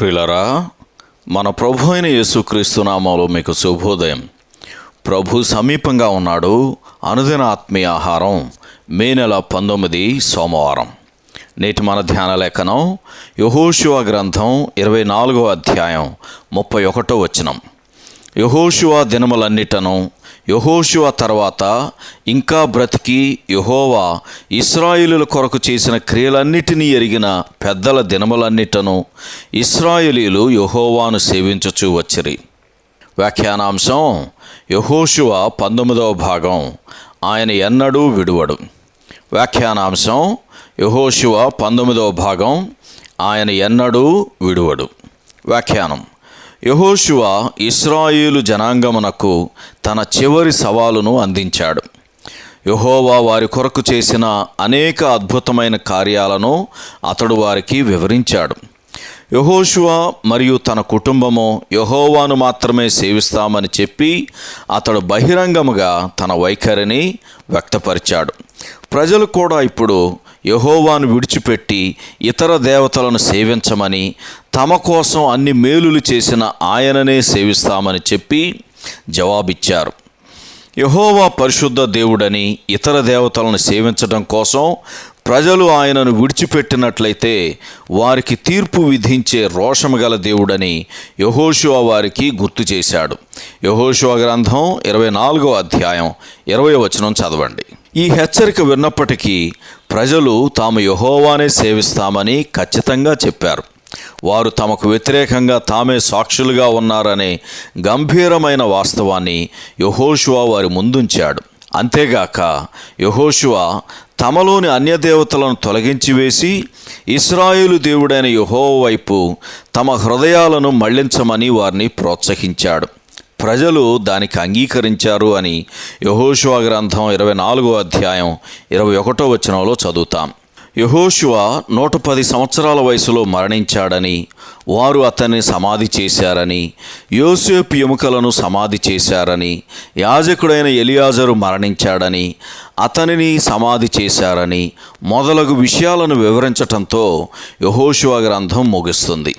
ప్రిలరా మన ప్రభు అయిన యేసుక్రీస్తు నామంలో మీకు శుభోదయం. ప్రభు సమీపంగా ఉన్నాడు అనుదిన ఆత్మీయ ఆహారం మే నెల పంతొమ్మిది సోమవారం. నేటి మన ధ్యాన లేఖనం యహోశివ గ్రంథం ఇరవై నాలుగో అధ్యాయం ముప్పై ఒకటో వచనం. యహోశివ దినములన్నిటను యహోశివ తర్వాత ఇంకా బ్రతికి యహోవా ఇస్రాయిలుల కొరకు చేసిన క్రియలన్నిటినీ ఎరిగిన పెద్దల దినములన్నిటను ఇస్రాయిలీలు యహోవాను సేవించుచూ వచ్చిరి. వ్యాఖ్యానాంశం యహోశువ పంతొమ్మిదవ భాగం ఆయన ఎన్నడూ విడువడు. వ్యాఖ్యానాంశం యహోశివ పంతొమ్మిదవ భాగం ఆయన ఎన్నడూ విడువడు. వ్యాఖ్యానం యహోశువ ఇస్రాయేలు జనాంగమునకు తన చివరి సవాలును అందించాడు. యహోవా వారి కొరకు చేసిన అనేక అద్భుతమైన కార్యాలను అతడు వారికి వివరించాడు. యహోషువ మరియు తన కుటుంబము యహోవాను మాత్రమే సేవిస్తామని చెప్పి అతడు బహిరంగముగా తన వైఖరిని వ్యక్తపరిచాడు. ప్రజలు కూడా ఇప్పుడు యహోవాను విడిచిపెట్టి ఇతర దేవతలను సేవించమని తమ కోసం అన్ని మేలులు చేసిన ఆయననే సేవిస్తామని చెప్పి జవాబిచ్చారు. యహోవా పరిశుద్ధ దేవుడని ఇతర దేవతలను సేవించడం కోసం ప్రజలు ఆయనను విడిచిపెట్టినట్లయితే వారికి తీర్పు విధించే రోషము గల దేవుడని యహోషువ వారికి గుర్తు చేశాడు. యహోషువ గ్రంథం ఇరవై నాలుగో అధ్యాయం ఇరవై వచనం చదవండి. ఈ హెచ్చరిక విన్నప్పటికీ ప్రజలు తాము యహోవానే సేవిస్తామని ఖచ్చితంగా చెప్పారు. వారు తమకు వ్యతిరేకంగా తామే సాక్షులుగా ఉన్నారనే గంభీరమైన వాస్తవాన్ని యహోషువా వారి ముందుంచాడు. అంతేగాక యహోషువా తమలోని అన్యదేవతలను తొలగించి వేసి ఇస్రాయేలు దేవుడైన యహో వైపు తమ హృదయాలను మళ్ళించమని వారిని ప్రోత్సహించాడు. ప్రజలు దానికి అంగీకరించారు అని యహోషువ గ్రంథం ఇరవై నాలుగో అధ్యాయం ఇరవై ఒకటో వచనంలో చదువుతాం. యహోషువ నూట పది సంవత్సరాల వయసులో మరణించాడని వారు అతన్ని సమాధి చేశారని యోసేపు ఎముకలను సమాధి చేశారని యాజకుడైన ఎలియాజరు మరణించాడని అతనిని సమాధి చేశారని మొదలగు విషయాలను వివరించటంతో యహోషువ గ్రంథం ముగుస్తుంది.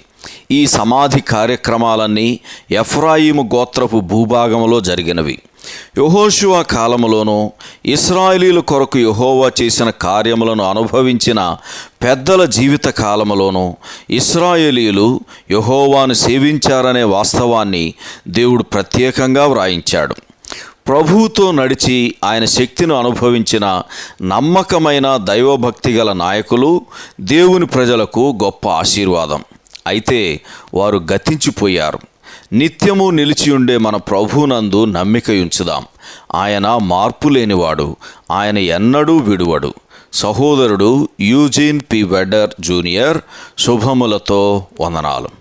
ఈ సమాధి కార్యక్రమాలన్నీ ఎఫ్రాయిము గోత్రపు భూభాగంలో జరిగినవి. యహోషువ కాలములోనూ ఇస్రాయేలీల కొరకు యహోవా చేసిన కార్యములను అనుభవించిన పెద్దల జీవిత కాలములోనూ ఇస్రాయేలీలు యహోవాను సేవించారనే వాస్తవాన్ని దేవుడు ప్రత్యేకంగా వ్రాయించాడు. ప్రభువుతో నడిచి ఆయన శక్తిని అనుభవించిన నమ్మకమైన దైవభక్తి గల నాయకులు దేవుని ప్రజలకు గొప్ప ఆశీర్వాదం. అయితే వారు గతించిపోయారు. నిత్యము నిలిచి ఉండే మన ప్రభువునందు నమ్మిక ఉంచుదాం. ఆయన మార్పు లేనివాడు ఆయన ఎన్నడూ విడువడు. సహోదరుడు యూజిన్ పి వెడర్ జూనియర్ శుభములతో వందనాలు.